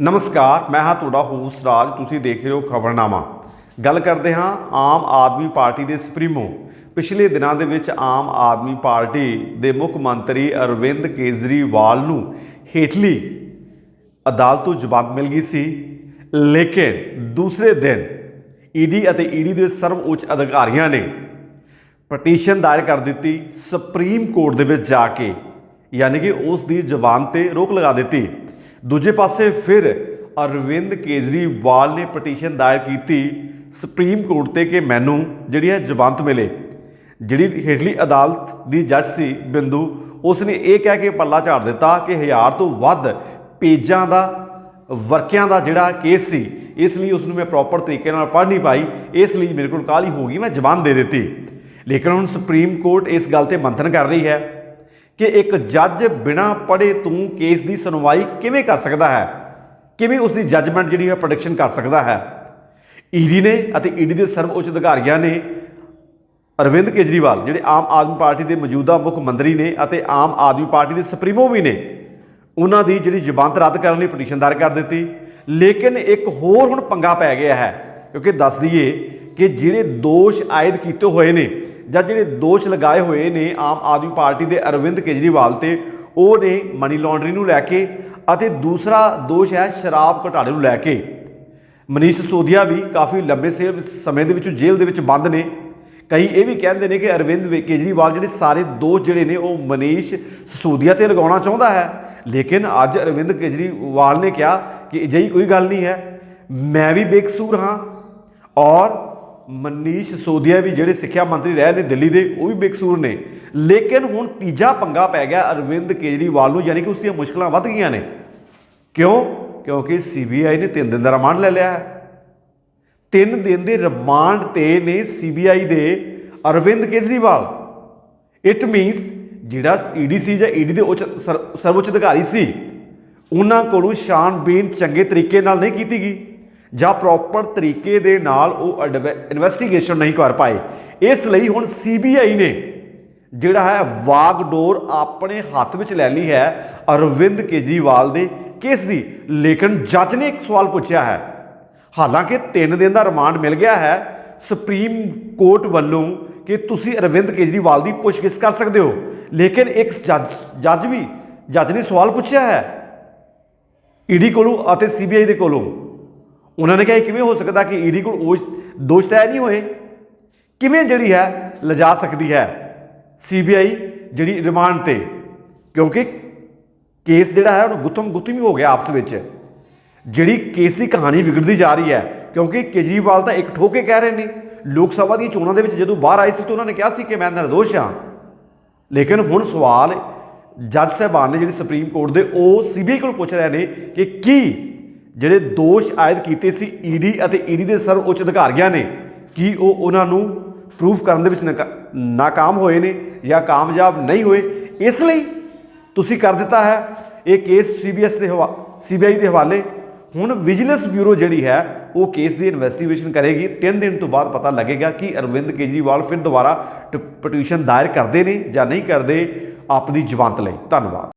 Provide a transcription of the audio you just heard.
ਨਮਸਕਾਰ, ਮੈਂ ਹਾਂ ਤੁਹਾਡਾ ਹੋਸਟ ਰਾਜ, ਤੁਸੀਂ ਦੇਖ ਰਹੇ ਹੋ ਖਬਰਨਾਮਾ। ਗੱਲ ਕਰਦੇ ਹਾਂ ਆਮ ਆਦਮੀ ਪਾਰਟੀ ਦੇ ਸੁਪਰੀਮੋ। ਪਿਛਲੇ ਦਿਨਾਂ ਦੇ ਵਿੱਚ ਆਮ ਆਦਮੀ ਪਾਰਟੀ ਦੇ ਮੁੱਖ ਮੰਤਰੀ ਅਰਵਿੰਦ ਕੇਜਰੀਵਾਲ ਨੂੰ ਹੇਠਲੀ ਅਦਾਲਤ ਤੋਂ ਜਵਾਬ ਮਿਲ ਗਈ ਸੀ। ਲੇਕਿਨ ਦੂਸਰੇ ਦਿਨ ਈਡੀ ਅਤੇ ਈਡੀ ਦੇ ਸਰਵ ਉੱਚ ਅਧਿਕਾਰੀਆਂ ਨੇ ਪਟੀਸ਼ਨ ਦਾਇਰ ਕਰ ਦਿੱਤੀ ਸੁਪਰੀਮ ਕੋਰਟ ਦੇ ਵਿੱਚ ਜਾ ਕੇ, ਯਾਨੀ ਕਿ ਉਸ ਦੀ ਜ਼ਬਾਨ ਤੇ ਰੋਕ ਲਗਾ ਦਿੱਤੀ। ਦੂਜੇ ਪਾਸੇ ਫਿਰ ਅਰਵਿੰਦ ਕੇਜਰੀਵਾਲ ਨੇ ਪਟੀਸ਼ਨ ਦਾਇਰ ਕੀਤੀ ਸੁਪਰੀਮ ਕੋਰਟ ਤੇ ਕਿ ਮੈਨੂੰ ਜਿਹੜੀ ਹੈ ਜ਼ਮਾਨਤ ਮਿਲੇ, ਜਿਹੜੀ ਹੇਠਲੀ ਅਦਾਲਤ ਦੀ ਜੱਜ ਸੀ ਬਿੰਦੂ ਉਸ ਨੇ ਇਹ ਕਹਿ ਕੇ ਪੱਲਾ ਝਾੜ ਦਿੱਤਾ ਕਿ ਹਜ਼ਾਰ ਤੋਂ ਵੱਧ ਪੇਜਾਂ ਦਾ, ਵਰਕਿਆਂ ਦਾ ਜਿਹੜਾ ਕੇਸ ਸੀ, ਇਸ ਲਈ ਉਸ ਨੂੰ ਮੈਂ ਪ੍ਰੋਪਰ ਤਰੀਕੇ ਨਾਲ ਪੜ੍ਹ ਨਹੀਂ ਪਾਈ, ਇਸ ਲਈ ਮੇਰੇ ਕੋਲ ਕਾਹਲੀ ਹੋ ਗਈ, ਮੈਂ ਜ਼ਬਾਨ ਦੇ ਦਿੱਤੀ। ਲੇਕਿਨ ਹੁਣ ਸੁਪਰੀਮ ਕੋਰਟ ਇਸ ਗੱਲ ਤੇ ਮੰਥਨ ਕਰ ਰਹੀ ਹੈ। ਕਿ ਇੱਕ ਜੱਜ ਬਿਨਾਂ ਪੜ੍ਹੇ ਤੋਂ ਕੇਸ ਦੀ ਸੁਣਵਾਈ ਕਿਵੇਂ ਕਰ ਸਕਦਾ ਹੈ? ਕਿਵੇਂ ਉਸ ਦੀ ਜੱਜਮੈਂਟ ਜਿਹੜੀ ਹੈ ਪ੍ਰੋਡਕਸ਼ਨ ਕਰ ਸਕਦਾ ਹੈ? ਈਡੀ ਨੇ ਅਤੇ ਈਡੀ ਦੇ ਸਰਵ ਉੱਚ ਅਧਿਕਾਰੀਆਂ ਨੇ ਅਰਵਿੰਦ ਕੇਜਰੀਵਾਲ, ਜਿਹੜੇ ਆਮ ਆਦਮੀ ਪਾਰਟੀ ਦੇ ਮੌਜੂਦਾ ਮੁੱਖ ਮੰਤਰੀ ਨੇ ਅਤੇ ਆਮ ਆਦਮੀ ਪਾਰਟੀ ਦੇ ਸੁਪਰੀਮੋ ਵੀ ਨੇ, ਉਹਨਾਂ ਦੀ ਜਿਹੜੀ ਜਬਾਨਤ ਰੱਦ ਕਰਨ ਲਈ ਪਟੀਸ਼ਨ ਦਾਇਰ ਕਰ ਦਿੱਤੀ। ਲੇਕਿਨ ਇੱਕ ਹੋਰ ਹੁਣ ਪੰਗਾ ਪੈ ਗਿਆ ਹੈ, ਕਿਉਂਕਿ ਦੱਸ ਦਈਏ ਕਿ ਜਿਹੜੇ ਦੋਸ਼ ਆਇਦ ਕੀਤੇ ਹੋਏ ਨੇ ਜਾਂ ਜਿਹੜੇ ਦੋਸ਼ ਲਗਾਏ ਹੋਏ ਨੇ ਆਮ ਆਦਮੀ ਪਾਰਟੀ ਦੇ ਅਰਵਿੰਦ ਕੇਜਰੀਵਾਲ ਤੇ, ਉਹ ਨੇ ਮਨੀ ਲਾਂਡਰਿੰਗ ਨੂੰ ਲੈ ਕੇ ਅਤੇ ਦੂਸਰਾ ਦੋਸ਼ ਹੈ ਸ਼ਰਾਬ ਘਟਾਲੇ ਨੂੰ ਲੈ ਕੇ। ਮਨੀਸ਼ ਸਿਸੋਦੀਆ ਵੀ ਕਾਫੀ ਲੰਬੇ ਸੇ- ਸਮੇਂ ਦੇ ਵਿੱਚ ਜੇਲ੍ਹ ਦੇ ਵਿੱਚ ਬੰਦ ਨੇ। ਕਈ ਇਹ ਵੀ ਕਹਿੰਦੇ ਨੇ ਕਿ ਅਰਵਿੰਦ ਵੇ- ਕੇਜਰੀਵਾਲ ਜਿਹੜੇ ਸਾਰੇ ਦੋਸ਼ ਜਿਹੜੇ ਨੇ, ਉਹ ਮਨੀਸ਼ ਸਿਸੋਦੀਆ ਤੇ ਲਗਾਉਣਾ ਚਾਹੁੰਦਾ ਹੈ। ਲੇਕਿਨ ਅੱਜ ਅਰਵਿੰਦ ਕੇਜਰੀਵਾਲ ਨੇ ਕਿਹਾ ਕਿ ਅਜਿਹੀ ਕੋਈ ਗੱਲ ਨਹੀਂ ਹੈ। ਮੈਂ ਵੀ ਬੇਕਸੂਰ ਹਾਂ ਔਰ ਮਨੀਸ਼ ਸੋਦੀਆ ਵੀ ਜਿਹੜੇ ਸਿੱਖਿਆ ਮੰਤਰੀ ਰਹੇ ਨੇ ਦਿੱਲੀ ਦੇ, ਉਹ ਵੀ ਬੇਕਸੂਰ ਨੇ। ਲੇਕਿਨ ਹੁਣ ਤੀਜਾ ਪੰਗਾ ਪੈ ਗਿਆ ਅਰਵਿੰਦ ਕੇਜਰੀਵਾਲ ਨੂੰ, ਯਾਨੀ ਕਿ ਉਸ ਦੀਆਂ ਮੁਸ਼ਕਲਾਂ ਵੱਧ ਗਈਆਂ ਨੇ। ਕਿਉਂ? ਕਿਉਂਕਿ ਸੀਬੀਆਈ ਨੇ 3 ਦਿਨ ਦਾ ਰਿਮਾਂਡ ਲੈ ਲਿਆ ਹੈ। ਤਿੰਨ ਦਿਨ ਦੇ ਰਿਮਾਂਡ ਤੇ ਨੇ ਸੀਬੀਆਈ ਦੇ ਅਰਵਿੰਦ ਕੇਜਰੀਵਾਲ। ਇਟ ਮੀਨਸ ਜਿਹੜਾ ਈਡੀਸੀ ਜਾਂ ਈਡੀ ਦੇ ਉੱਚ ਸਰ- ਸਰਵਉੱਚ ਅਧਿਕਾਰੀ ਸੀ, ਉਹਨਾਂ ਕੋਲੋਂ ਸ਼ਾਨਬੀਨ ਚੰਗੇ ਤਰੀਕੇ ਨਾਲ ਨਹੀਂ ਕੀਤੀ ਗਈ। ਜਾਂ ਪ੍ਰੋਪਰ ਤਰੀਕੇ ਦੇ ਨਾਲ ਉਹ ਇਨਵੈਸਟੀਗੇਸ਼ਨ ਨਹੀਂ ਕਰ ਪਾਏ। ਇਸ ਲਈ ਹੁਣ ਸੀਬੀਆਈ ਨੇ ਜਿਹੜਾ ਹੈ ਵਾਗਡੋਰ ਆਪਣੇ ਹੱਥ ਵਿੱਚ ਲੈ ਲਈ ਹੈ ਅਰਵਿੰਦ ਕੇਜਰੀਵਾਲ ਦੇ। ਕੇਸ ਦੀ? ਲੇਕਿਨ ਜੱਜ ਨੇ ਇੱਕ ਸਵਾਲ ਪੁੱਛਿਆ ਹੈ। ਹਾਲਾਂਕਿ 3 ਦਿਨ ਦਾ ਰਿਮਾਂਡ ਮਿਲ ਗਿਆ ਹੈ। ਸੁਪਰੀਮ ਕੋਰਟ ਵੱਲੋਂ ਕਿ ਤੁਸੀਂ ਅਰਵਿੰਦ ਕੇਜਰੀਵਾਲ ਦੀ ਪੁੱਛਗਿੱਛ ਕਰ ਸਕਦੇ ਹੋ। ਲੇਕਿਨ ਇੱਕ ਜੱਜ ਜੱਜ ਵੀ ਜੱਜ ਨੇ ਸਵਾਲ ਪੁੱਛਿਆ ਹੈ। ਈਡੀ ਕੋਲੋਂ ਅਤੇ ਸੀਬੀਆਈ ਦੇ ਕੋਲੋਂ। ਉਹਨਾਂ ਨੇ ਕਿਹਾ ਇਹ ਕਿਵੇਂ ਹੋ ਸਕਦਾ ਕਿ ਈਡੀ ਕੋਲ ਉਹ ਦੋਸ਼ ਤੈਅ ਨਹੀਂ ਹੋਏ? ਕਿਵੇਂ ਜਿਹੜੀ ਹੈ ਲਿਜਾ ਸਕਦੀ ਹੈ ਸੀਬੀਆਈ ਜਿਹੜੀ ਰਿਮਾਂਡ ਤੇ? ਕਿਉਂਕਿ ਕੇਸ ਜਿਹੜਾ ਹੈ ਉਹਨੂੰ ਗੁੱਥਮ ਗੁੱਥਮ ਹੀ ਹੋ ਗਿਆ ਆਪਸ ਵਿੱਚ। ਜਿਹੜੀ ਕੇਸ ਦੀ ਕਹਾਣੀ ਵਿਗੜਦੀ ਜਾ ਰਹੀ ਹੈ, ਕਿਉਂਕਿ ਕੇਜਰੀਵਾਲ ਤਾਂ ਇੱਕ ਠੋਕੇ ਕਹਿ ਰਹੇ ਨੇ। ਲੋਕ ਸਭਾ ਦੀਆਂ ਚੋਣਾਂ ਦੇ ਵਿੱਚ ਜਦੋਂ ਬਾਹਰ ਆਏ ਸੀ ਤਾਂ ਉਹਨਾਂ ਨੇ ਕਿਹਾ ਸੀ ਕਿ ਮੈਂ ਨਿਰਦੋਸ਼ ਹਾਂ। ਲੇਕਿਨ ਹੁਣ ਸਵਾਲ ਜੱਜ ਸਾਹਿਬਾਨ ਨੇ ਜਿਹੜੀ ਸੁਪਰੀਮ ਕੋਰਟ ਦੇ ਉਹ ਸੀਬੀਆਈ ਕੋਲ ਪੁੱਛ ਰਹੇ ਨੇ ਕਿ ਕੀ ਜਿਹੜੇ ਦੋਸ਼ ਆਇਦ ਕੀਤੇ ਸੀ ਈਡੀ ਅਤੇ ਈਡੀ ਦੇ ਸਰਵ ਉੱਚ ਅਧਿਕਾਰੀਆਂ ਨੇ, ਕੀ ਉਹ ਉਹਨਾਂ ਨੂੰ ਪ੍ਰੂਫ ਕਰਨ ਦੇ ਵਿੱਚ ਨਾਕਾ- ਨਾਕਾਮ ਹੋਏ ਨੇ ਜਾਂ ਕਾਮਯਾਬ ਨਹੀਂ ਹੋਏ? ਇਸ ਲਈ ਤੁਸੀਂ ਕਰ ਦਿੱਤਾ ਹੈ, ਇਹ ਕੇਸ ਸੀਬੀਐਸ ਦੇ ਹਵਾ ਸੀਬੀਆਈ ਦੇ ਹਵਾਲੇ। ਹੁਣ ਵਿਜੀਲੈਂਸ ਬਿਊਰੋ ਜਿਹੜੀ ਹੈ, ਉਹ ਕੇਸ ਦੀ ਇਨਵੈਸਟੀਗੇਸ਼ਨ ਕਰੇਗੀ। 3 ਦਿਨ ਤੋਂ ਬਾਅਦ ਪਤਾ ਲੱਗੇਗਾ ਕਿ ਅਰਵਿੰਦ ਕੇਜਰੀਵਾਲ ਫਿਰ ਦੁਬਾਰਾ ਟ- ਪਟੀਸ਼ਨ ਦਾਇਰ ਕਰਦੇ ਨੇ ਜਾਂ ਨਹੀਂ ਕਰਦੇ ਆਪਣੀ ਜ਼ਮਾਨਤ ਲਈ। ਧੰਨਵਾਦ।